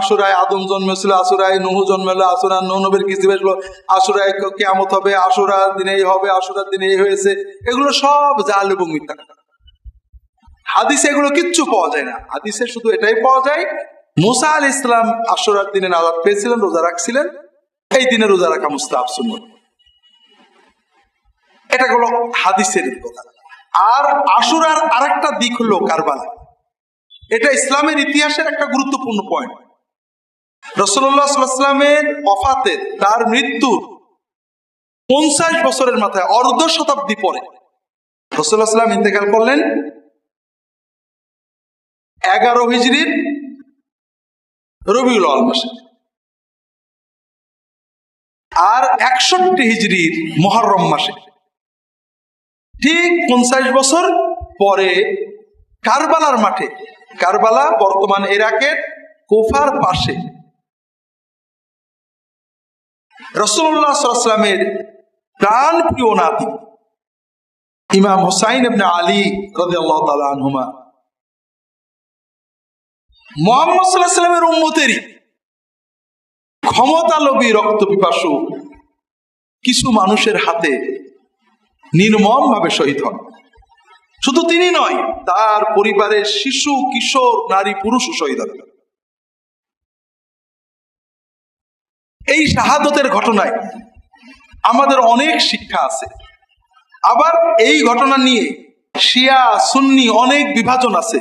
আসুরায় আদম জন্মেছিল, আসুরায় নুহু জন্মেলো Ashura নবীর বেসলো আসুরায় কেমত হবে, আসুরার দিনে এই হবে, আসুরার দিনে এই হয়েছে। এগুলো সব জাল এবং মিথ্যা হাদিসে এগুলো কিচ্ছু পাওয়া যায় না। হাদিসে শুধু এটাই পাওয়া যায়, মুসা আল ইসলাম আসুরার দিনে নাজাদ পেয়েছিলেন, রোজা রাখছিলেন, এই দিনে রোজা রাখা মুস্তাহাব সুন্নত। এটা হলো হাদিসের কথা। আর আশুরার আরেকটা দিক হলো কারবালা। এটা ইসলামের ইতিহাসের একটা গুরুত্বপূর্ণ পয়েন্ট রসল্লাহ সাল্লামের অফাতে তার মৃত্যুর পঞ্চাশ বছরের মাথায় অর্ধ শতাব্দী পরে। রসল্লাহ সাল্লাম ইন্তেকাল করলেন এগারো হিজড়ির রবিউল আল মাসে। আর একষট্টি হিজড়ির মহরম মাসে। ঠিক পঞ্চাশ বছর পরে কারবালার মাঠে, কারবালা বর্তমান ইরাকের কোফার পাশে রসুল্লাহ সাল্লামের প্রাণ প্রিয় নাতি, ইমাম হোসাইন ইবনে আলী রাদিয়াল্লাহু তাআলা আনহুমা। মোহাম্মদ সাল্লাহ সাল্লামের উম্মতেরই ক্ষমতা লোভী রক্ত পিপাসু কিছু মানুষের হাতে নির্মম ভাবে শহীদ হন। শুধু তিনি নয়, তার পরিবারের শিশু, কিশোর, নারী, পুরুষও শহীদ হন। এই শাহাদতের ঘটনায় আমাদের অনেক শিক্ষা আছে। আবার এই ঘটনা নিয়ে শিয়া, সুন্নি অনেক বিভাজন আছে।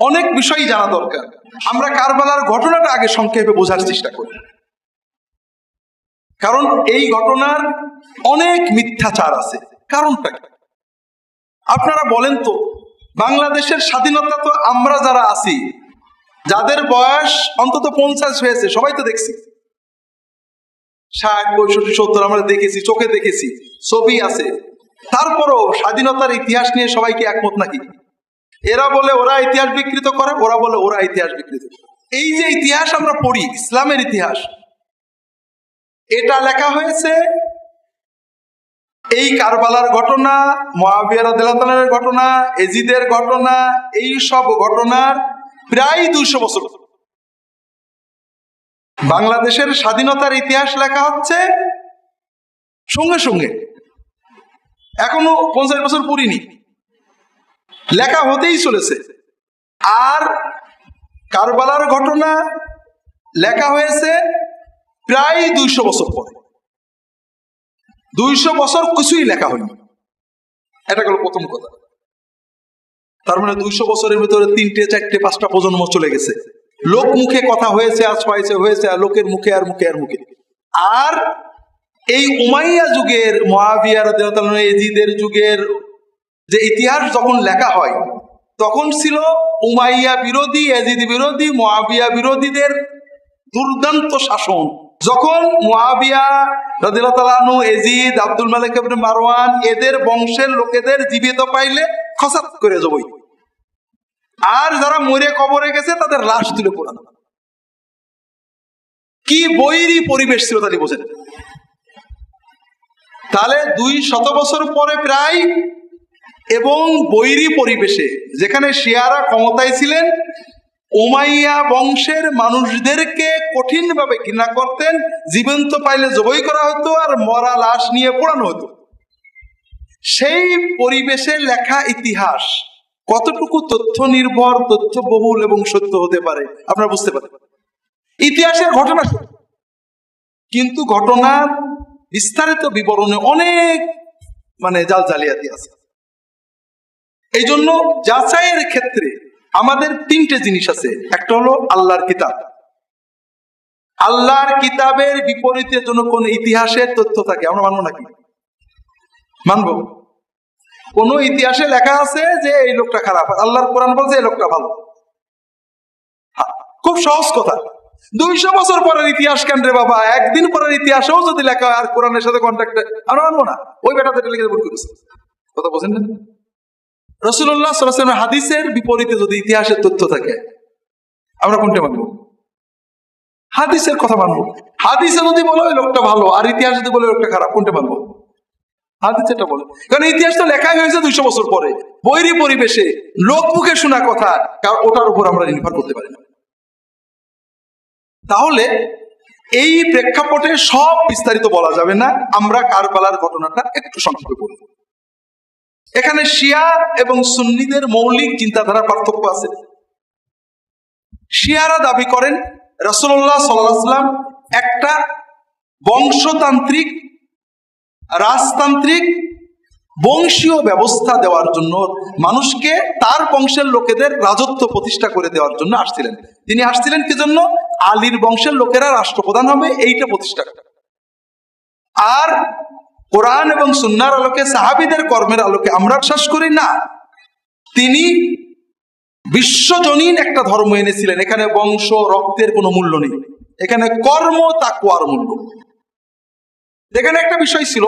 অনেক বিষয় জানা দরকার। আমরা কারবালার ঘটনাটা আগে সংক্ষেপে বোঝার চেষ্টা করি। কারণ এই ঘটনার অনেক মিথ্যাচার আছে। কারণটা কি? আপনারা বলেন তো, বাংলাদেশের স্বাধীনতা তো আমরা যারা আছি, যাদের বয়স অন্তত পঞ্চাশ হয়েছে, সবাই তো দেখছি। ষাট, পঁয়ষট্টি, সত্তর আমরা দেখেছি, চোখে দেখেছি, ছবি আছে। তারপরও স্বাধীনতার ইতিহাস নিয়ে সবাইকে একমত নাকি? এরা বলে ওরা ইতিহাস বিকৃত করে, ওরা বলে ওরা ইতিহাস বিকৃত। এই যে ইতিহাস আমরা পড়ি, ইসলামের ইতিহাস, এটা লেখা হয়েছে এই কারবালার ঘটনা মহাবিয়ার ঘটনা, এজিদের ঘটনা, এই সব ঘটনার প্রায় দুইশো বছর। বাংলাদেশের স্বাধীনতার ইতিহাস লেখা হচ্ছে সঙ্গে সঙ্গে। এখনও পঞ্চাশ বছর পুরিনি। লেখা হতেই চলেছে। আর কারবালার ঘটনা লেখা হয়েছে প্রায় দুইশো বছর পরে। দুইশো বছর কিছুই লেখা হয়নি। এটা গেল প্রথম কথা। তার মানে দুইশো বছরের ভিতরে তিনটে, চারটে, পাঁচটা প্রজন্ম চলে গেছে। লোক মুখে কথা হয়েছে, আজ হয়েছে হয়েছে, আর লোকের মুখে, আর মুখে আর মুখে। আর এই উমাইয়া যুগের মহাবিয়ার এজিদের যুগের যে ইতিহাস যখন লেখা হয়, তখন ছিল উমাইয়া বিরোধী এজিদ বিরোধী, মহাবিয়া বিরোধীদের দুর্দান্ত শাসন। যখন মহাবিয়া রাদিয়াল্লাহু এজিদ আব্দুল মালিক মারওয়ান এদের বংশের লোকেদের জীবিত পাইলে খসাত করে যাবই আর যারা মরে কবরে গেছে, তাদের লাশ তুলে পোড়ানো কি বৈরী পরিবেশ ছিল তাহলে বোঝেন তাহলে দুই শত বছর পরে প্রায় এবং বৈরী পরিবেশে, যেখানে শিয়ারা ক্ষমতায় ছিলেন ওমাইয়া বংশের মানুষদেরকে কঠিনভাবে ঘৃণা করতেন, জীবন্ত পাইলে জবই করা হতো আর মরা লাশ নিয়ে পোড়ানো হতো। সেই পরিবেশে লেখা ইতিহাস কতটুকু তথ্য নির্ভর তথ্য বহুল এবং সত্য হতে পারে, আপনারা বুঝতে পারেন ইতিহাসের ঘটনা কিন্তু ঘটনার বিস্তারিত বিবরণে অনেক মানে জাল জালিয়াতি আছে। এই জন্য যাচাইয়ের ক্ষেত্রে আমাদের তিনটে জিনিস আছে। একটা হলো আল্লাহর কিতাব। আল্লাহর কিতাবের বিপরীতে জন্য কোন ইতিহাসের তথ্য থাকে, আমরা মানবো নাকি? মানবো। কোন ইতিহাসে লেখা আছে যে এই লোকটা খারাপ, আল্লাহর কোরআন বলছে এই লোকটা ভালো। খুব সহজ কথা। দুইশো বছর পরের ইতিহাস কেন রে বাবা? একদিন পরের ইতিহাসেও যদি লেখা আর কোরআনের সাথে কন্ট্যাক্ট আমরা মানবো না। ওই বেটাতে লিখে ভুল করেছে। কথা বোঝেন না? রসুল্লাহ সাল্লামের হাদিসের বিপরীতে যদি ইতিহাসের তথ্য থাকে, আমরা কোনটা মানবো? হাদিসের কথা মানবো। হাদিসে যদি বলো ওই লোকটা ভালো, আর ইতিহাস যদি বলে লোকটা খারাপ, কোনটা মানবো? হাদিস এটা বলে। কারণ ইতিহাস তো লেখাই হয়েছে দুইশো বছর পরে। বৈরী পরিবেশে লোক মুখে শোনা কথা, কারণ ওটার উপর আমরা নির্ভর করতে পারি না। তাহলে এই প্রেক্ষাপটে সব বিস্তারিত বলা যাবে না। আমরা কারবালার ঘটনাটা একটু সংক্ষেপে বলব এখানে শিয়া এবং সুন্নিদের মৌলিক চিন্তাধারা পার্থক্য আছে। শিয়ারা দাবি করেন রসুল্লাহ সাল্লাম একটা বংশতান্ত্রিক রাজতান্ত্রিক বংশীয় ব্যবস্থা দেওয়ার জন্য মানুষকে তার বংশের লোকেদের রাজত্ব প্রতিষ্ঠা করে দেওয়ার জন্য আসছিলেন। তিনি আসছিলেন কি জন্য? আলীর বংশের লোকেরা রাষ্ট্রপ্রধান হবে, এইটা প্রতিষ্ঠা। আর কোরআন এবং সুন্নার আলোকে, সাহাবিদের কর্মের আলোকে আমরা বিশ্বাস করি না। তিনি বিশ্বজনীন একটা ধর্ম এনেছিলেন, এখানে বংশ, রক্তের কোনো মূল্য নেই। এখানে কর্ম তাকুয়ার মূল্য। এখানে একটা বিষয় ছিল,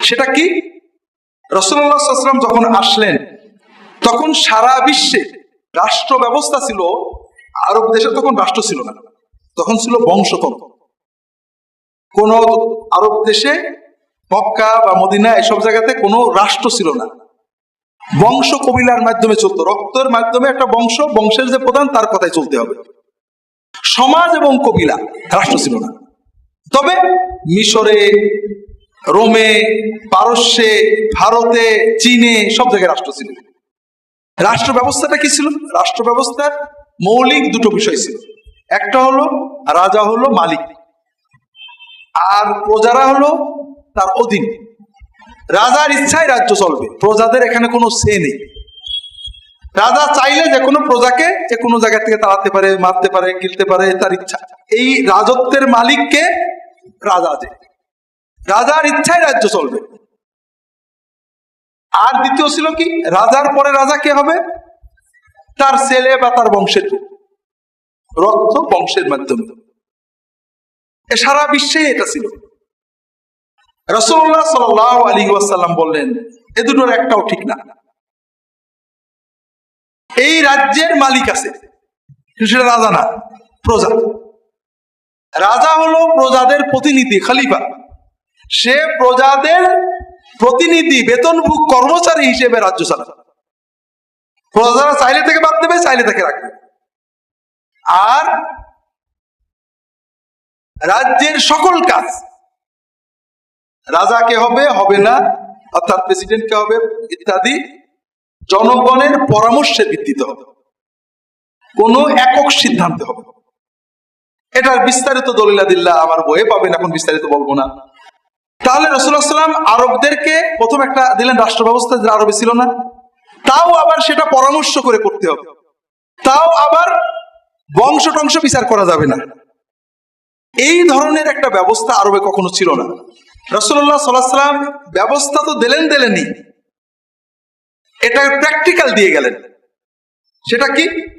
সেটা কি? রসুল্লাহাম যখন আসলেন, তখন সারা বিশ্বে রাষ্ট্র ব্যবস্থা ছিল, আরব দেশে তখন রাষ্ট্র ছিল না। তখন ছিল বংশতন্ত্র। কোন আরব দেশে মক্কা বা মদিনা এসব জায়গাতে কোনো রাষ্ট্র ছিল না। বংশ কবিলার মাধ্যমে চলতো। রক্তের মাধ্যমে একটা বংশ, বংশের যে প্রধান, তার কথাই চলতে হবে। সমাজ এবং কবিলা রাষ্ট্র ছিল না। তবে মিশরে, রোমে, পারস্যে, ভারতে, চীনে, সব জায়গায় রাষ্ট্র ছিল। রাষ্ট্র ব্যবস্থাটা কি ছিল? রাষ্ট্র ব্যবস্থার মৌলিক দুটো বিষয় ছিল। একটা হলো, রাজা হলো মালিক। আর প্রজারা হলো তার অধীন। রাজার ইচ্ছায় রাজ্য চলবে। প্রজাদের এখানে কোনো সে নেই। রাজা চাইলে যে কোনো প্রজাকে যে কোনো জায়গা থেকে তাড়াতে পারে, মারতে পারে, গিলতে পারে, তার ইচ্ছা। এই রাজত্বের মালিককে রাজা যে রাজার ইচ্ছায় রাজ্য চলবে। আর দ্বিতীয় ছিল কি? রাজার পরে রাজা কে হবে? তার ছেলে বা তার বংশের রক্ত বংশের মাধ্যমে। সারা বিশ্বে এটা ছিল। রসুল্লাহ সাল আলী ওয়াসাল্লাম বললেন, এ দুটোর একটাও ঠিক না। এই রাজ্যের মালিক আছে। সেটা রাজা না, প্রজা। রাজা হলো প্রজাদের প্রতিনিধি, খালিফা। সে প্রজাদের প্রতিনিধি, বেতনভোগ কর্মচারী হিসেবে রাজ্য চালাবে প্রজারা চাইলে থেকে বাদ দেবে, চাইলে থেকে রাখবে। আর রাজ্যের সকল কাজ রাজাকে হবে হবে না, অর্থাৎ প্রেসিডেন্টকে হবে, ইত্যাদি জনগণের পরামর্শের ভিত্তিতে হবে। কোনো একক সিদ্ধান্ত হবে এটার বিস্তারিত দলিলাদিল্লা আমার বইয়ে পাবেন, এখন বিস্তারিত বলব না। তাহলে রসুল্লাহ সাল্লাম আরবদেরকে প্রথম একটা দিলেন রাষ্ট্র ব্যবস্থা যে আরবে ছিল না। তাও আবার সেটা পরামর্শ করে করতে হবে। তাও আবার বংশ টংশ বিচার করা যাবে না। এই ধরনের একটা ব্যবস্থা আরবে কখনো ছিল না। রসুল্লাহ সাল্লাহ সাল্লাম ব্যবস্থা তো দিলেন দিলেনই। এটা প্র্যাকটিক্যাল দিয়ে গেলেন। সেটা কি?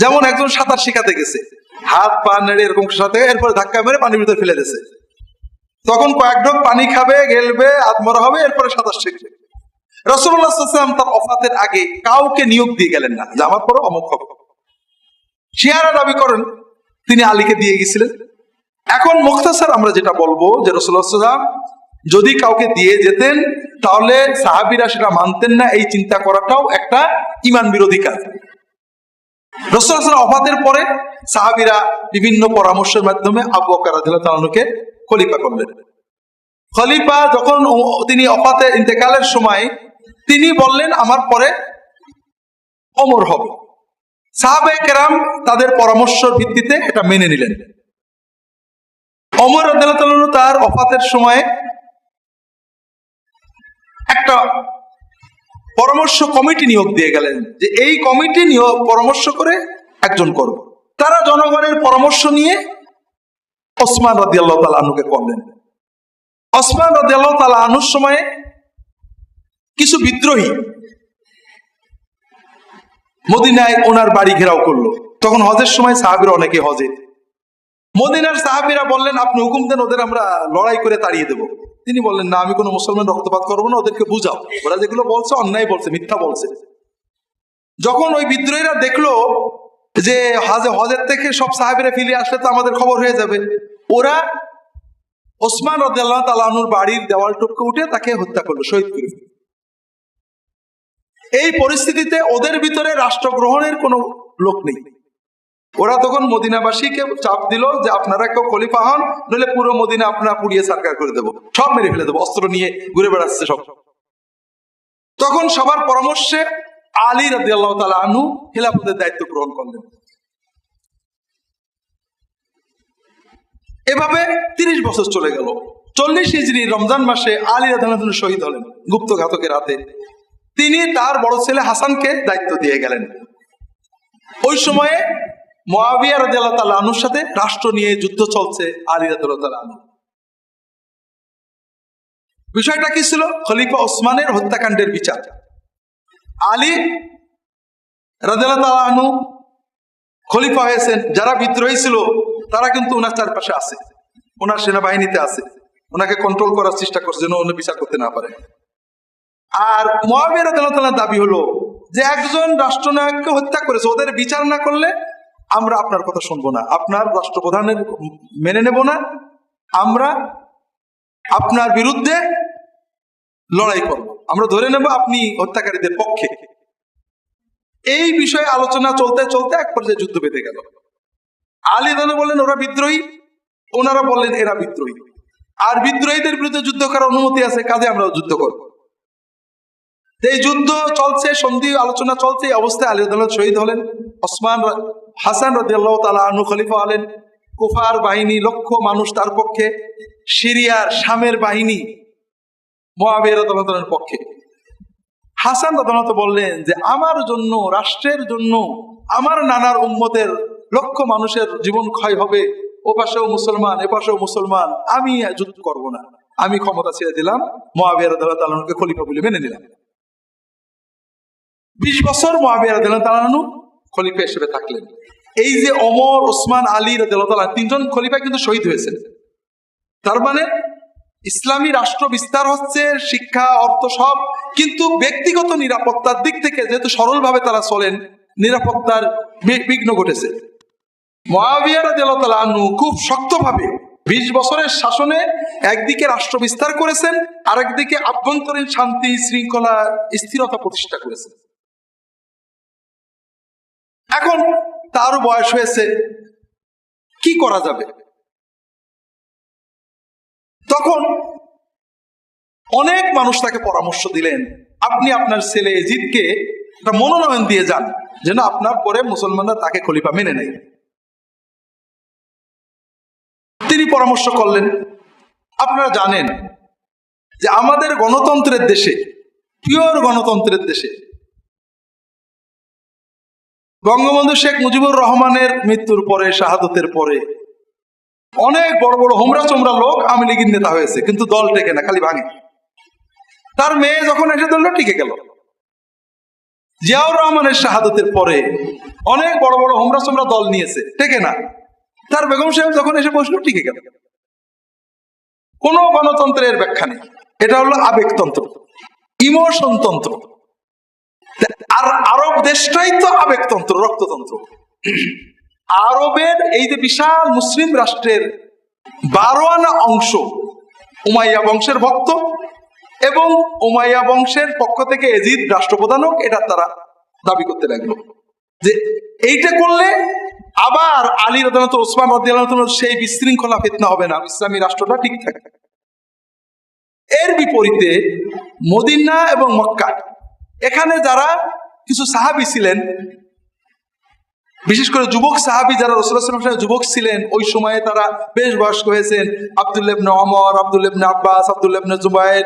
যেমন একজন সাঁতার শিখাতে গেছে। হাত, পা নেড়ে এরকম সাথে এরপরে ধাক্কা মেরে পানির ভিতরে ফেলে দিয়েছে। তখন কয়েক ঢোক পানি খাবে, গেলবে আত্মরা হবে, এরপরে সাঁতার শিখবে রসুল্লাহাম তার অফাতের আগে কাউকে নিয়োগ দিয়ে গেলেন না। যে আমার পরে অমুক হবে শিয়ারা দাবি করেন, তিনি আলীকে দিয়ে গেছিলেন। এখন মুখতাসার আমরা যেটা বলব যে রসুল্লাহাম যদি কাউকে দিয়ে যেতেন, তাহলে সাহাবিরা সেটা মানতেন না। এই চিন্তা করাটাও একটা ইমান বিরোধী কাজ। রসুল অফাতের পরে সাহাবিরা বিভিন্ন পরামর্শের মাধ্যমে আবু বকরকে খলিফা করলেন। খলিফা যখন তিনি অফাতে ইন্তেকালের সময় তিনি বললেন, আমার পরে অমর হবে। সাহাবে কেরাম তাদের পরামর্শের ভিত্তিতে এটা মেনে নিলেন। অমর আদালত তার অফাতের সময় একটা পরামর্শ কমিটি নিয়োগ দিয়ে গেলেন যে এই কমিটি নিয়োগ পরামর্শ করে একজন করবে। তারা জনগণের পরামর্শ নিয়ে ওসমান রাজি আল্লাহ তালা আনুকে করলেন। ওসমান রাজি আল্লাহ তালা আনুর সময়ে কিছু বিদ্রোহী মদিনায় ওনার বাড়ি ঘেরাও করল। তখন হজের সময় সাহাবির অনেকে হজে। মদিনার সাহাবিরা বললেন, আপনি হুকুম দেন, ওদের আমরা লড়াই করে তাড়িয়ে দেব। তিনি বললেন, না, আমি কোনো মুসলমান রক্তপাত করব না, ওদেরকে বুঝাও। ওরা যেগুলো বলছে, অন্যায় বলছে, মিথ্যা বলছে। যখন ওই বিদ্রোহীরা দেখল যে হজে, হজের থেকে সব সাহাবিরা ফিরে আসলে তো আমাদের খবর হয়ে যাবে, ওরা ওসমান রদাল্লাহ বাড়ির দেওয়াল টপকে উঠে তাকে হত্যা করল, শহীদ করে। এই পরিস্থিতিতে ওদের ভিতরে রাষ্ট্র গ্রহণের কোনো লোক নেই। ওরা তখন মদিনাবাসীকে চাপ দিল যে আপনারা কেউ খলিফা হন, নইলে পুরো মদিনা আপনারা পুড়িয়ে সরকার করে দেবো। সব মেরে ফেলে দেবো, অস্ত্র নিয়ে ঘুরে বেড়াচ্ছে সব। তখন সবার পরামর্শে আলী রাজি আল্লাহ তালা আনু খেলাফতের দায়িত্ব গ্রহণ করলেন। এভাবে তিরিশ বছর চলে গেল। চল্লিশ হিজড়ি রমজান মাসে আলী রাধানাথন শহীদ হলেন গুপ্ত ঘাতকের হাতে। তিনি তার বড় ছেলে হাসানকে দায়িত্ব দিয়ে গেলেন। ওই সময়ে মোয়াবিয়া রাজি আল্লাহ আনুর সাথে রাষ্ট্র নিয়ে যুদ্ধ চলছে আলী রাজি তালা আনু বিষয়টা কি ছিল? খলিফা ওসমানের হত্যাকাণ্ডের বিচার। আলী রাজা আনু খলিফা হয়েছেন, যারা বিদ্রোহী ছিল, তারা কিন্তু ওনার চারপাশে আছে ওনার সেনাবাহিনীতে আছে ওনাকে কন্ট্রোল করার চেষ্টা করছে যেন অন্য বিচার করতে না পারে। আর মহাবীর আদালতার দাবি হলো যে একজন রাষ্ট্রনায়ককে হত্যা করেছে, ওদের বিচার না করলে আমরা আপনার কথা শুনব না। আপনার রাষ্ট্রপ্রধানের মেনে নেব না। আমরা আপনার বিরুদ্ধে লড়াই করব। আমরা ধরে নেব আপনি হত্যাকারীদের পক্ষে। এই বিষয়ে আলোচনা চলতে চলতে এক পর্যায়ে যুদ্ধ বেঁধে গেল। আলী দানা বললেন, ওরা বিদ্রোহী। ওনারা বললেন, এরা বিদ্রোহী। আর বিদ্রোহীদের বিরুদ্ধে যুদ্ধ করার অনুমতি আছে, কাজে আমরা যুদ্ধ করব। এই যুদ্ধ চলছে, সন্ধি আলোচনা চলছে, এই অবস্থায় আলী শহীদ হলেন। ওসমান হাসান রাদিয়াল্লাহু তাআলা আনু খলিফা হলেন। কুফার বাহিনী লক্ষ মানুষ তার পক্ষে, সিরিয়ার শামের বাহিনী মোয়াবিয়া রাদিয়াল্লাহু পক্ষে। হাসান রাদিয়াল্লাহু বললেন যে, আমার জন্য, রাষ্ট্রের জন্য, আমার নানার উম্মতের লক্ষ মানুষের জীবন ক্ষয় হবে। ও পাশেও মুসলমান এ পাশেও মুসলমান, আমি যুদ্ধ করব না। আমি ক্ষমতা ছেড়ে দিলাম রাদিয়াল্লাহু তাআলাকে খলিফা বলে মেনে নিলাম। বিশ বছর মহাবিয়া রাদিয়াল্লাহু খলিফা হিসেবে থাকলেন। এই যে অমর, ওসমান আলী রাদিয়াল্লাহু তিনজন খলিফা কিন্তু শহীদ হয়েছেন। তার মানে ইসলামী রাষ্ট্র বিস্তার হচ্ছে, শিক্ষা, অর্থ সব, কিন্তু ব্যক্তিগত নিরাপত্তার দিক থেকে যেহেতু সরলভাবে তারা চলেন, নিরাপত্তার বিঘ্ন ঘটেছে। মহাবিয়া রাদিয়াল্লাহু আনহু খুব শক্তভাবে বিশ বছরের শাসনে একদিকে রাষ্ট্র বিস্তার করেছেন, আরেকদিকে আভ্যন্তরীণ শান্তি, শৃঙ্খলা, স্থিরতা প্রতিষ্ঠা করেছেন। এখন তারও বয়স হয়েছে। কি করা যাবে? তখন অনেক মানুষ তাকে পরামর্শ দিলেন, আপনি আপনার ছেলে এজিদকে একটা মনোনয়ন দিয়ে যান, যেন আপনার পরে মুসলমানরা তাকে খলিফা মেনে নেয়। তিনি পরামর্শ করলেন, আপনারা জানেন যে আমাদের গণতন্ত্রের দেশে, পিওর গণতন্ত্রের দেশে বঙ্গবন্ধু শেখ মুজিবুর রহমানের মৃত্যুর পরে, শাহাদতের পরে অনেক বড় বড় হোমরা চোমরা লোক আওয়ামী লীগের নেতা হয়েছে, কিন্তু দল টেকে না, খালি ভাঙে। তার মেয়ে যখন এসে ধরলো, টিকে গেল। জিয়াউর রহমানের শাহাদতের পরে অনেক বড় বড় হোমরা চোমরা দল নিয়েছে, টেকে না। তার বেগম সাহেব যখন এসে বসল, টিকে গেল। কোন গণতন্ত্রের ব্যাখ্যা নেই। এটা হলো আবেগতন্ত্র ইমোশন তন্ত্র আর আরব দেশটাই তো আবেগতন্ত্র, রক্ততন্ত্র। আরবের এই যে বিশাল মুসলিম রাষ্ট্রের বারো আনা অংশ উমাইয়া বংশের ভক্ত এবং উমাইয়া বংশের পক্ষ থেকে এজিদ রাষ্ট্রপ্রধান হোক এটা তারা দাবি করতে লাগল। যে এইটা করলে আবার আলী রদানত ওসমান রদিয়াল সেই বিশৃঙ্খলা ফেতনা হবে না, ইসলামী রাষ্ট্রটা ঠিক থাকবে। এর বিপরীতে মদিনা এবং মক্কা, এখানে যারা কিছু সাহাবি ছিলেন। বিশেষ করে যুবক সাহাবি যারা রসুল্লাহ যুবক ছিলেন, ওই সময়ে তারা বেশ বয়স্ক হয়েছেন। আবদুল্লেবনে অমর আবদুল্লেবনে আব্বাস আবদুল্লেবনে জুবাইর,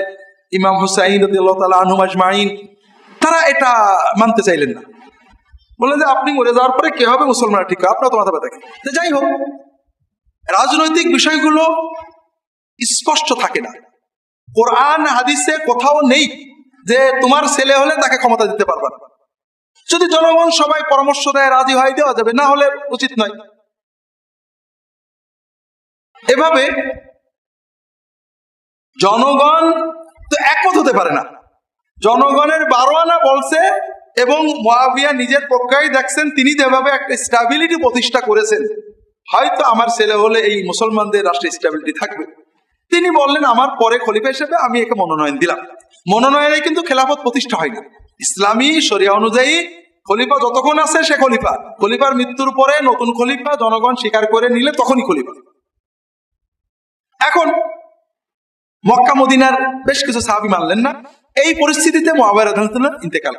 ইমাম হুসাইন রদিয়াল্লাহ আনুমাজ মাইন তারা এটা মানতে চাইলেন না। বললেন যে আপনি মরে যাওয়ার পরে কে হবে? মুসলমান ঠিক আপনার তো মাথা ব্যথা? তো যাই হোক, রাজনৈতিক বিষয়গুলো স্পষ্ট থাকে না। কোরআন, হাদিসে কোথাও নেই যে তোমার ছেলে হলে তাকে ক্ষমতা দিতে পারবা না। যদি জনগণ সবাই পরামর্শ দেয়, রাজি হয়, দেওয়া যাবে। না হলে উচিত নয়। এভাবে জনগণ তো একমত হতে পারে না। জনগণের বারো আনা বলছে এবং মহাবিয়া নিজের পক্ষেই দেখছেন, তিনি যেভাবে একটা স্টাবিলিটি প্রতিষ্ঠা করেছেন। হয়তো আমার ছেলে হলে এই মুসলমানদের রাষ্ট্রে স্টাবিলিটি থাকবে। তিনি বললেন, আমার পরে খলিফা হিসেবে আমি একে মনোনয়ন দিলাম। মনোনয়নে কিন্তু খেলাফত প্রতিষ্ঠা হয় না ইসলামী শরিয়া অনুযায়ী খলিফা যতক্ষণ আছে সে খলিফা। খলিফার মৃত্যুর পরে নতুন খলিফা জনগণ স্বীকার করে নিলে তখনই খলিফা। এখন, মক্কা, মদিনার বেশ কিছু সাহাবি মানলেন না। এই পরিস্থিতিতে ইন্তেকাল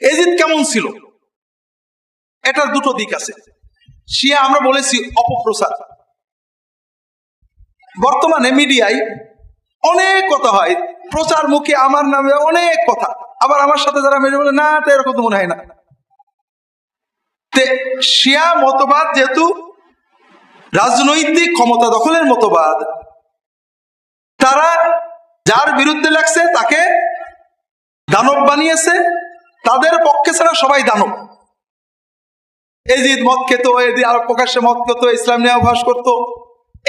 এজিদ কেমন ছিল? এটার দুটো দিক আছে। শিয়া, আমরা বলেছি, অপপ্রচার। বর্তমানে মিডিয়ায় অনেক কথা হয়। প্রচার মুখে আমার নামে অনেক কথা। আবার আমার সাথে যারা মেরে বলে, না, তো এরকম তো মনে হয় না। শিয়া মতবাদ যেহেতু রাজনৈতিক ক্ষমতা দখলের মতবাদ, তারা যার বিরুদ্ধে লাগছে তাকে দানব বানিয়েছে, তাদের পক্ষে ছাড়া সবাই দানব। এজিদ মদ খেত এদি আর প্রকাশ্যে মদ খেত, ইসলাম নিয়ে অভ্যাস করতো।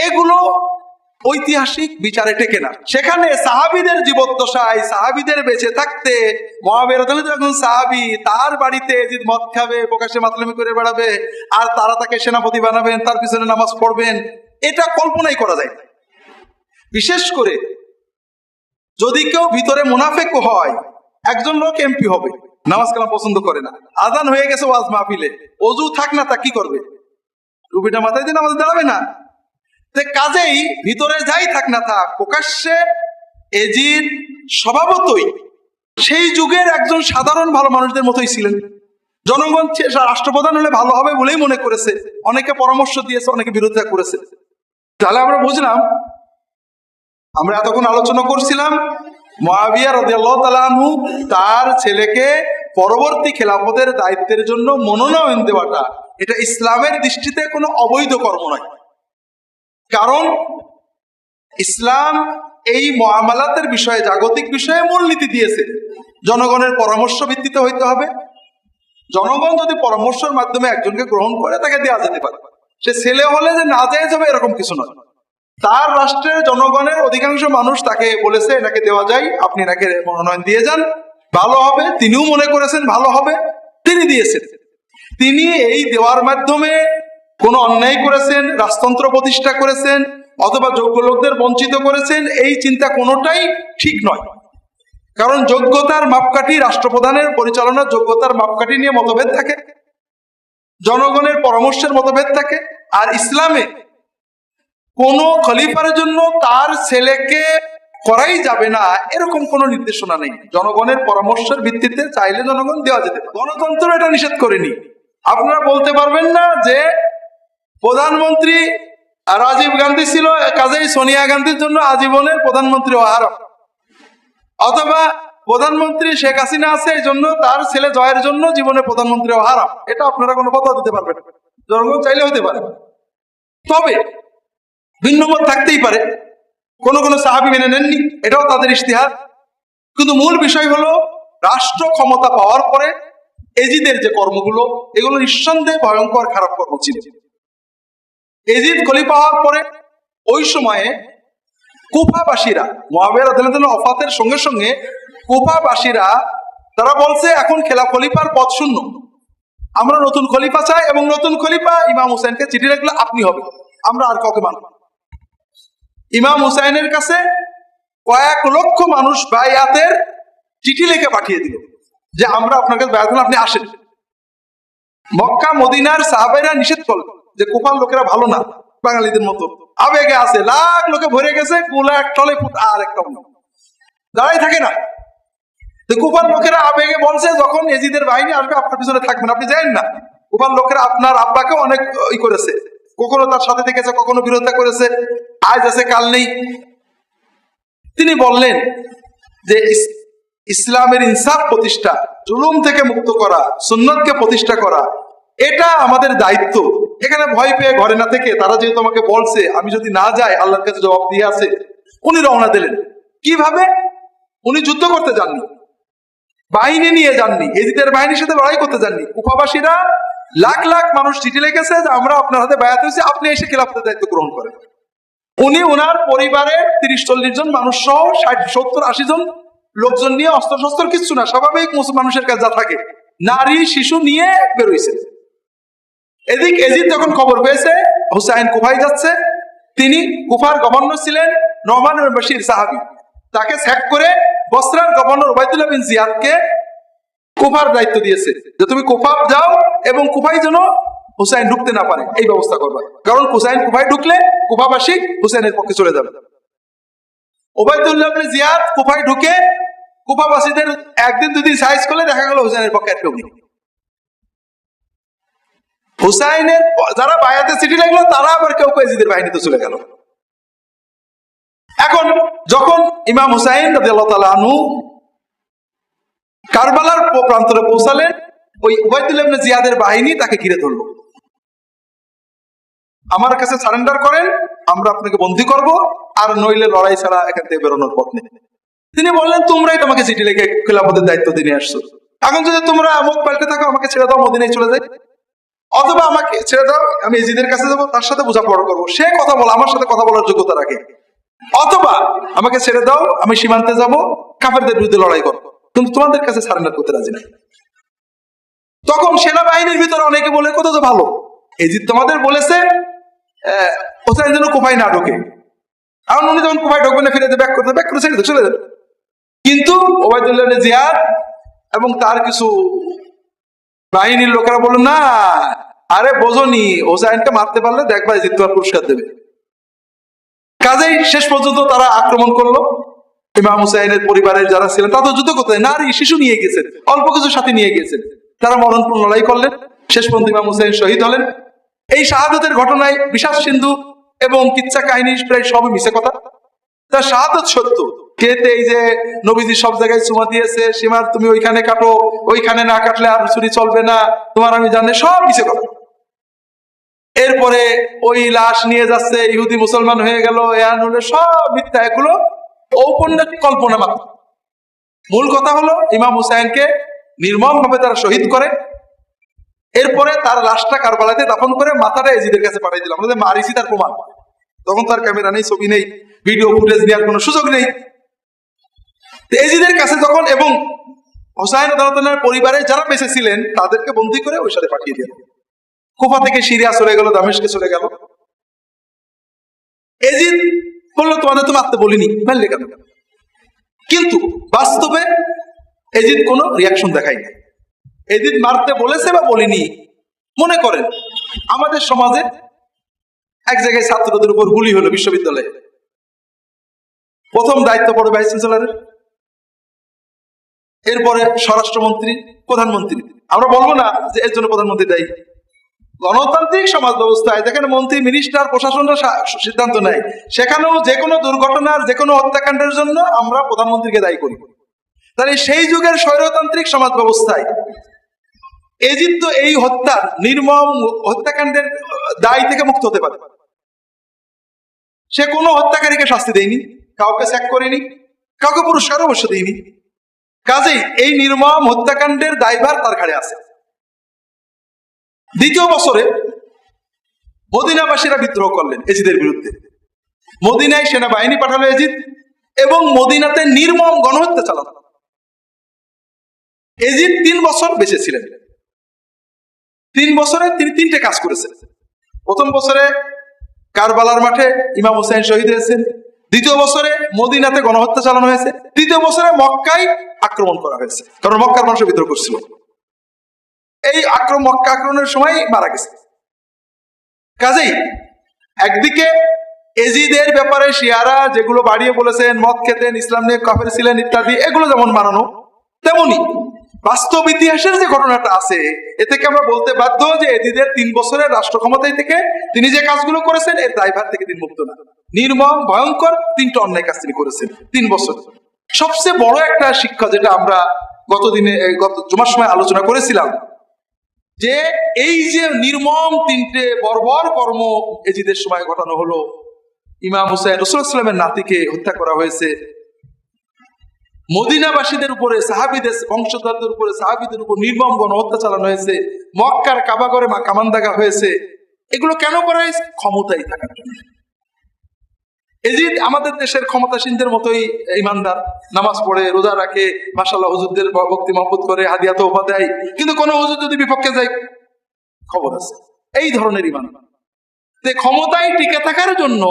এগুলো ঐতিহাসিক বিচারে টেকে না। সেখানে সাহাবিদের জীবদ্দশায় সাহাবিদের বেঁচে থাকতে মহাবের যখন সাহাবি তার বাড়িতে মদ খাবে, প্রকাশ্যে মাতলামি করে বেড়াবে, আর তারা তাকে সেনাপতি বানাবেন, তার পিছনে নামাজ পড়বেন, এটা কল্পনাই করা যায়। বিশেষ করে যদি কেউ ভিতরে মুনাফেক হয়, একজন লোক এমপি হবে, নামাজ কালাম পছন্দ করে না আদান হয়ে গেছে ওয়াজ মাহফিলে, অজু থাক না তা কি করবে? রুবিটা মাথায় দিয়ে নামাজ দাঁড়াবে না? কাজেই ভিতরে যাই থাক না থাক, প্রকাশ্যে এজিদ স্বভাবতই সেই যুগের একজন সাধারণ ভালো মানুষদের মতোই ছিলেন। জনগণ রাষ্ট্রপ্রধান হলে ভালো হবে বলেই মনে করেছে, অনেকে পরামর্শ দিয়েছে, অনেকে বিরোধিতা করেছে। তাহলে আমরা বুঝলাম, আমরা এতক্ষণ আলোচনা করছিলাম মহাবিয়া রাদিয়াল্লাহু তাআলা আনহু তার ছেলেকে পরবর্তী খেলাফতের দায়িত্বের জন্য মনোনয়ন দেওয়াটা। এটা ইসলামের দৃষ্টিতে কোনো অবৈধ কর্ম নয়। কারণ ইসলাম এই মহামালাতের বিষয়ে, জাগতিক বিষয়ে মূলনীতি দিয়েছে। জনগণের পরামর্শ ভিত্তিতে হইতে হবে। জনগণ যদি পরামর্শের মাধ্যমে একজনকে গ্রহণ করে, তাকে দেওয়া যেতে পারে। সে ছেলে হলে যে না যায় যাবে এরকম কিছু নয়। তার রাষ্ট্রের জনগণের অধিকাংশ মানুষ তাকে বলেছে এনাকে দেওয়া যায়, আপনি এনাকে মনোনয়ন দিয়ে যান। ভালো হবে। তিনিও মনে করেছেন, ভালো হবে। তিনি দিয়েছেন। তিনি এই দেওয়ার মাধ্যমে কোন অন্যায় করেছেন, রাজতন্ত্র প্রতিষ্ঠা করেছেন, অথবা যোগ্য লোকদের বঞ্চিত করেছেন, এই চিন্তা কোনোটাই ঠিক নয়। কারণ যোগ্যতার মাপকাঠি রাষ্ট্রপ্রধানের পরিচালনার যোগ্যতার মাপকাঠি নিয়ে মতভেদ থাকে, জনগণের পরামর্শের মতভেদ থাকে, আর ইসলামে কোন খলিফার জন্য তার ছেলেকে করাই যাবে না, এরকম কোনো নির্দেশনা নেই। জনগণের পরামর্শের ভিত্তিতে চাইলে জনগণ দেওয়া যেতে গণতন্ত্র এটা নিষেধ করেনি। আপনারা বলতে পারবেন না যে প্রধানমন্ত্রী রাজীব গান্ধী ছিল, কাজেই সোনিয়া গান্ধীর জন্য আজীবনের প্রধানমন্ত্রী হারাম অথবা প্রধানমন্ত্রী শেখ হাসিনা আছে, এই জন্য তার ছেলে জয়ের জন্য জীবনে প্রধানমন্ত্রী হারাম এটা আপনারা কোনো কথা দিতে পারবেন। জনগণ চাইলে হতে পারে। তবে ভিন্ন মত থাকতেই পারে। কোন কোন সাহাবি মেনে নেননি, এটাও তাদের ইশতেহার। কিন্তু মূল বিষয় হলো, রাষ্ট্র ক্ষমতা পাওয়ার পরে এজিদের যে কর্মগুলো, এগুলো নিঃসন্দেহে ভয়ঙ্কর খারাপ কর্ম ছিল। এজিদ খলিফা হওয়ার পরে ওই সময়ে কুফাবাসীরা মহাবের অফাতের সঙ্গে সঙ্গে কুফাবাসীরা, তারা বলছে, এখন খেলা খলিফার পথ শূন্য। আমরা নতুন খলিফা চাই এবং নতুন খলিফা ইমাম হুসেনকে চিঠি রাখলে আপনি হবে আমরা আর কাউকে মানব ইমাম হুসাইনের কাছে কয়েক লক্ষ মানুষ বায়াতের চিঠি লিখে পাঠিয়ে দিল যে, আমরা আপনাকে বায়াত আপনি আসেন। মক্কা, মদিনার সাহাবেরা নিষেধ করল যে কোপার লোকেরা ভালো না, বাঙালিদের মতো। আবেগে আছে, লাখ লোকে ভরে গেছে গোলা এক টলে ফুট আর একটা। দাঁড়াই থাকে না কুপার লোকেরা আবেগে বলছে যখন এজিদের বাহিনী আসবে, আপনার পিছনে থাকবেন আপনি জানেন না, কুপার লোকেরা আপনার আব্বাকে অনেক ই করেছে। কখনো তার সাথে থেকেছে, কখনো বিরোধিতা করেছে। আজ আছে, কাল নেই। তিনি বললেন যে ইসলামের ইনসাফ প্রতিষ্ঠা, জুলুম থেকে মুক্ত করা, সুন্নতকে প্রতিষ্ঠা করা, এটা আমাদের দায়িত্ব। এখানে ভয় পেয়ে ঘরে না থেকে তারা যেহেতু আমাকে বলছে, আমি যদি না যাই, আল্লাহর কাছে জবাব দিয়ে আছে উনি রওনা দিলেন। কীভাবে? উনি যুদ্ধ করতে যাননি, বাহিনী নিয়ে যাননি, এজিদের বাহিনীর সাথে লড়াই করতে যাননি। কুফাবাসীরা লাখ লাখ মানুষ চিঠি লিখেছে যে আমরা আপনার হাতে বায়াত হয়েছি, আপনি এসে খেলাফতের দায়িত্ব গ্রহণ করেন। উনি ওনার পরিবারের তিরিশ চল্লিশ জন মানুষ সহ ষাট, সত্তর, আশি জন লোকজন নিয়ে অস্ত্র শস্ত্র কিচ্ছু না, স্বাভাবিক মানুষের কাছে যা থাকে, নারী, শিশু নিয়ে বেরোইছে এদিক এজিদ যখন খবর পেয়েছে, হুসাইন কুফাই যাচ্ছে, তিনি কুফার গভর্নর ছিলেন রহমান বশির সাহাবি। তাকে স্যাক করে বসরার গভর্নর ওবায়দুল্লাহ বিন জিয়াদকে কুফার দায়িত্ব দিয়েছে, যে তুমি কুফা যাও এবং কুফাই যেন হুসাইন ঢুকতে না পারে, এই ব্যবস্থা করবে। কারণ হুসাইন কুফায় ঢুকলে কুফাবাসী হুসাইনের পক্ষে চলে যাবে। ওবায়দুল্লাহ ইবনে জিয়াদ কুফায় ঢুকে কুফাবাসীদের একদিন দুদিন সাইজ করলে দেখা গেল হুসাইনের পক্ষে নেই। হুসাইনের যারা বায়াতে চিঠি লাগল তারা আবার কেউ কেউ এজিদের বাহিনীতে চলে গেল। এখন যখন ইমাম হুসাইন আনহু কারবালার প্রান্তরে পৌঁছালেন ওই ইবনে জিয়াদের বাহিনী তাকে ঘিরে ধরলো। আমার কাছে সারেন্ডার করেন, আমরা আপনাকে বন্দি করব, আর নইলে লড়াই ছাড়া এখান থেকে বেরোনোর পথ নেই। তিনি বললেন, তোমরাই তোমাকে চিঠি লিখে খেলাফতের দায়িত্ব দিয়ে আসছো। এখন যদি তোমরা মুখ পাল্টে থাকো, আমাকে ছেড়ে দাও, মদিনায় চলে যাই। অথবা আমাকে ছেড়ে দাও, আমি এজিদের কাছে যাব, তার সাথে বোঝাপড়া করব। সে কথা বলো, আমার সাথে কথা বলার যোগ্যতা রাখে অথবা আমাকে ছেড়ে দাও, আমি সীমান্তে যাব, কাফেরদের বিরুদ্ধে লড়াই করব। কিন্তু তোমাদের কাছে সারেন্ডার করতে রাজি নাই। তখন সেনাবাহিনীর ভিতরে অনেকে বলে, কত তো ভালো। এজিদ তোমাদের বলেছে হোসেন যেন কোপাই না ঢোকে। এখন উনি যখন কোপাই ঢোকবে না ফিরে ব্যাক করতে, ব্যাক করে ছেড়ে চলে যাবে। কিন্তু ওবায়দুল্লাহ জিয়াদ এবং তার কিছু বাহিনীর লোকেরা বলল, না, আরে বোঝনি হোসাইনকে মারতে পারলে দেখবা জিত তোমার পুরস্কার দেবে। কাজেই শেষ পর্যন্ত তারা আক্রমণ করল। ইমাম হুসাইনের পরিবারের যারা ছিলেন, তাদের যুদ্ধ করতে নারী, শিশু নিয়ে গেছেন, অল্প কিছু সাথে নিয়ে গেছেন। তারা মরণপূর্ণ লড়াই করলেন। শেষ পর্যন্ত ইমাম হুসাইন শহীদ হলেন। এই শাহাদতের ঘটনায় বিশ্বাস সিন্ধু এবং কিচ্ছা কাহিনী প্রায় সবই মিশে কথা। তার শাহাদত সত্য। কেতে এই যে নবীজি সব জায়গায় চুমা দিয়েছে সীমার তুমি ওইখানে কাটো, ওইখানে না কাটলে আর চুরি চলবে না, তোমার আমি জানি সব মিশে কথা এরপরে ওই লাশ নিয়ে যাচ্ছে, ইহুদি মুসলমান হয়ে গেল এহান হলে সব মিথ্যা, এগুলো ঔপন্যাসিক কল্পনা মাত্র। মূল কথা হলো, ইমাম হুসাইনকে নির্মম ভাবে তারা শহীদ করে। এরপরে তার লাশটা কারবালাতে দাফন করে মাথাটা এজিদের কাছে পাঠিয়ে দিলাম মারিছি তার প্রমাণ। তখন তার ক্যামেরা নেই, ছবি নেই, ভিডিও ফুটেজ নেওয়ার কোনো সুযোগ নেই। তো এজিদের কাছে যখন এবং হোসাইন আদালতের পরিবারে যারা বেঁচে ছিলেন তাদেরকে বন্দি করে ওই সাথে পাঠিয়ে দিল। কুফা থেকে সিরিয়া চলে গেল, দামেশকে চলে গেল। এজিদ বলল, তোমাদের তো মারতে বলিনি, মারলে কেন? কিন্তু বাস্তবে এজিদ কোনো রিয়াকশন দেখায়নি। এজিদ মারতে বলেছে বা বলিনি, মনে করেন, আমাদের সমাজে এক জায়গায় ছাত্রদের উপর গুলি হলো বিশ্ববিদ্যালয়ে। প্রথম দায়িত্ব পড়ে ভাইস চ্যান্সেলরের। এরপরে স্বরাষ্ট্রমন্ত্রী, প্রধানমন্ত্রী। আমরা বলব না যে এর জন্য প্রধানমন্ত্রী দায়ী। গণতান্ত্রিক সমাজ ব্যবস্থায় যেখানে মন্ত্রী মিনিস্টার প্রশাসনরা সিদ্ধান্ত নেয়। সেখানেও যে কোনো দুর্ঘটনার, যে কোনো হত্যাকাণ্ডের জন্য আমরা প্রধানমন্ত্রীকে দায়ী করি। তাহলে সেই যুগের স্বৈরতান্ত্রিক সমাজ ব্যবস্থায় এজিদ তো এই হত্যার নির্মম হত্যাকাণ্ডের দায় থেকে মুক্ত হতে পারে। সে কোনো হত্যাকারীকে শাস্তি দেয়নি, কাউকে স্যাক করেনি, কাউকে পুরস্কার অবশ্য দেয়নি। কাজেই এই নির্মম হত্যাকাণ্ডের দায়ভার তার ঘাড়ে আছে। দ্বিতীয় বছরে মদিনাবাসীরা বিদ্রোহ করলেন এজিদের বিরুদ্ধে। মদিনায় সেনাবাহিনী পাঠালো এজিদ এবং মদিনাতে নির্মম গণহত্যা চালানো এজিদ তিন বছর বেঁচে ছিলেন। তিন বছরে তিনি তিনটে কাজ করেছেন। প্রথম বছরে কারবালার মাঠে ইমাম হোসেন শহীদ হয়েছেন। দ্বিতীয় বছরে মদিনাতে গণহত্যা চালানো হয়েছে। তৃতীয় বছরে মক্কায় আক্রমণ করা হয়েছে। কারণ মক্কার মানুষের বিদ্রোহ করছিল। এই আক্রমণ, মক্কা আক্রমণের সময় মারা গেছে। কাজেই একদিকে এজিদের ব্যাপারে শিয়ারা যেগুলো বাড়িয়ে বলেছেন, মদ খেতেন, ইসলাম নিয়ে কাফের ছিলেন ইত্যাদি, এগুলো যেমন মানানো, তেমনি বাস্তব ইতিহাসের যে ঘটনাটা আছে, এ থেকে আমরা বলতে বাধ্য যে এজিদের তিন বছরের রাষ্ট্র ক্ষমতায় থেকে তিনি যে কাজগুলো করেছেন, এর দায়ভার থেকে তিনি মুক্ত না। নির্মম, ভয়ঙ্কর তিনটা অন্যায় কাজ তিনি করেছেন, তিন বছর। সবচেয়ে বড় একটা শিক্ষা যেটা আমরা গতদিনে এই গত জমার সময় আলোচনা করেছিলাম, যে এই যে নির্মম তিনটে বর্বর কর্ম এজিদের সময় ঘটানো হলো, ইমাম হুসাইন রসুল ইসলামের নাতিকে হত্যা করা হয়েছে, মদিনাবাসীদের উপরে, সাহাবিদের, বংশধরদের উপরে, সাহাবিদের উপর নির্মম গণহত্যা চালানো হয়েছে, মক্কার কাবাগরে মা কামান দাগা হয়েছে, এগুলো কেন করা হয়েছে? ক্ষমতাই থাকার জন্য। এজিদ আমাদের দেশের ক্ষমতাসীনদের মতোই ইমানদার? নামাজ পড়ে, রোজা রাখে মাসাল্লাহ হুজুরদের ভক্তি মহব্বত করে, হাদিয়া তোফা দেয়। কিন্তু কোনো হুজুর যদি বিপক্ষে যায়, খবর আছে। এই ধরনের ইমান। ক্ষমতায় টিকে থাকার জন্য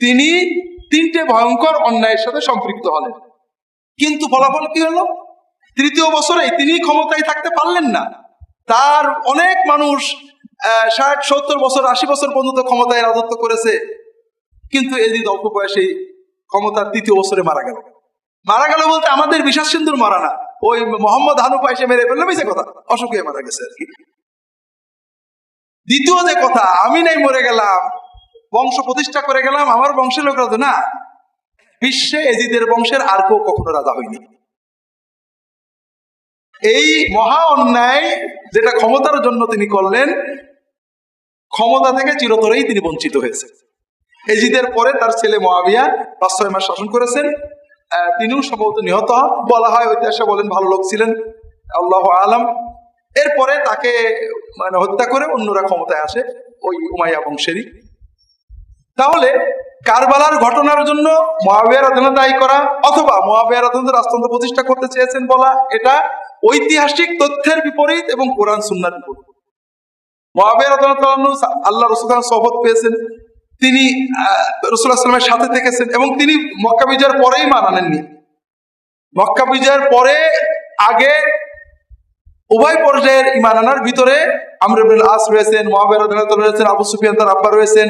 তিনি তিনটে ভয়ঙ্কর অন্যায়ের সাথে সম্পৃক্ত হলেন। কিন্তু ফলাফল কি হলো? তৃতীয় বছরে তিনি ক্ষমতায় থাকতে পারলেন না। তার অনেক মানুষ ষাট, সত্তর বছর, আশি বছর পর্যন্ত ক্ষমতায় রাজত্ব করেছে। কিন্তু এদিন অল্প বয়সে ক্ষমতার তৃতীয় বছরে মারা গেল। মারা গেল বলতে আমাদের বিশ্বাস সিন্ধুর মারা না। ওই মোহাম্মদ হানুফা এসে মেরে ফেলল মিশে কথা। অসুখ হয়ে মারা গেছে আর কি। দ্বিতীয় যে কথা, আমি নাই মরে গেলাম, বংশ প্রতিষ্ঠা করে গেলাম, আমার বংশের লোকরা তো না। বিশ্বে এজিদের বংশের আর কেউ কখনো রাজা হয়নি। এই মহা অন্যায় যেটা ক্ষমতার জন্য তিনি করলেন, ক্ষমতা থেকে চিরতরেই তিনি বঞ্চিত হয়েছে এজিদের পরে তার ছেলে মহাবিয়া পাঁচ, ছয় মাস শাসন করেছেন। তিনিও সম্ভবত নিহত। হন বলা হয় ঐতিহাসে বলেন, ভালো লোক ছিলেন। আল্লাহ আলম। এরপরে তাকে মানে হত্যা করে অন্যরা ক্ষমতায় আসে, ওই উমাইয়া বংশেরই। তাহলে কারবালার ঘটনার জন্য মহাবিয়ার অধীনে দায়ী করা অথবা মহাবিয়ার অধীনে রাজতন্ত্র প্রতিষ্ঠা করতে চেয়েছেন বলা, এটা ঐতিহাসিক তথ্যের বিপরীত এবং কোরআন সুন্নার বিপরীত। মহাবিয়ার অধীনে আল্লাহ রসুল সহবত পেয়েছেন। তিনি রসুল্লাহ সাথে থেকেছেন এবং তিনি মক্কা বিজয়ের পরেই মান আনেননি মক্কা বিজয়ের পরে আগে উভয় পর্যায়ের ইমান আনার ভিতরে আমরুল আস রয়েছেন মহাবের রয়েছেন, আবু সুফিয়ান তার আব্বা রয়েছেন,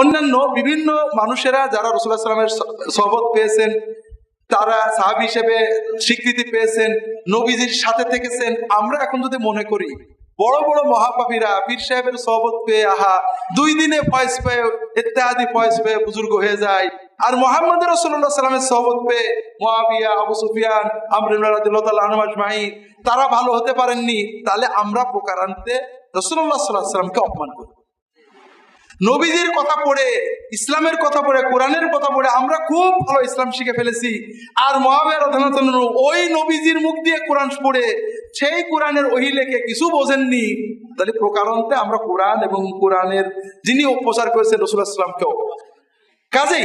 অন্যান্য বিভিন্ন মানুষেরা যারা রসুল্লাহ সাল্লামের সহবত পেয়েছেন, তারা সাহাবি হিসেবে স্বীকৃতি পেয়েছেন, নবীজির সাথে থেকেছেন। আমরা এখন যদি মনে করি বড় বড় মহাপাপীরা পীর সাহেবের সহবত পেয়ে আহা, দুই দিনে ফয়েজ পেয়ে, ইত্যাদি ফয়েজ পেয়ে বুজুর্গ হয়ে যায়। আর মোহাম্মদ রসুল্লাহ সাল্লামের সহবত পেয়ে মহাবিয়া আবু সুফিয়ান আমরাই তারা ভালো হতে পারেননি। তাহলে আমরা প্রকারান্তে রসুল্লাহ সাল্লাহ সাল্লামকে অপমান করি। নবীজির কথা পড়ে, ইসলামের কথা পড়ে, কোরআনের কথা পড়ে আমরা খুব ভালো ইসলাম শিখে ফেলেছি। আর মহাবের ওই নবীজির মুখ দিয়ে কোরআন পড়ে সেই কোরআনের ওহিলেকে কিছু বোঝেননি, তাহলে প্রকারান্তে আমরা কোরআন এবং কোরআনের যিনি প্রচার করেছেন ইসলামকেও কাজেই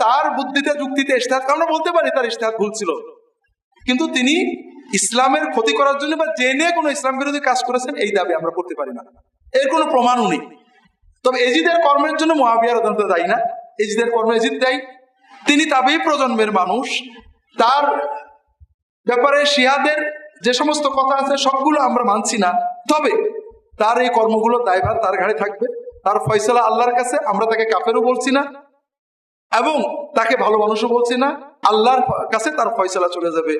তার বুদ্ধিতে, যুক্তিতে ইস্তেহাদ আমরা বলতে পারি তার ইস্তেহাদ ভুল ছিল। কিন্তু তিনি ইসলামের ক্ষতি করার জন্য বা জেনে কোনো ইসলাম বিরোধী কাজ করেছেন, এই দাবি আমরা করতে পারি না। এর কোনো প্রমাণও নেই। তবে এজিদের কর্মের জন্য মহাবিয়ার অত্যন্ত দায়ী না। এজিদের কর্ম এজিদ দায়ী। তিনি তাবেই প্রজন্মের মানুষ। তার ব্যাপারে শিয়াদের যে সমস্ত কথা আছে, সবগুলো আমরা মানছি না। তবে তার এই কর্মগুলো দায়ভার তার ঘাড়ে থাকবে। তার ফয়সলা আল্লাহর কাছে, আমরা তাকে কাফেরও বলছি না এবং তাকে ভালো মানুষও বলছি না। আল্লাহর কাছে তার ফয়সলা চলে যাবে।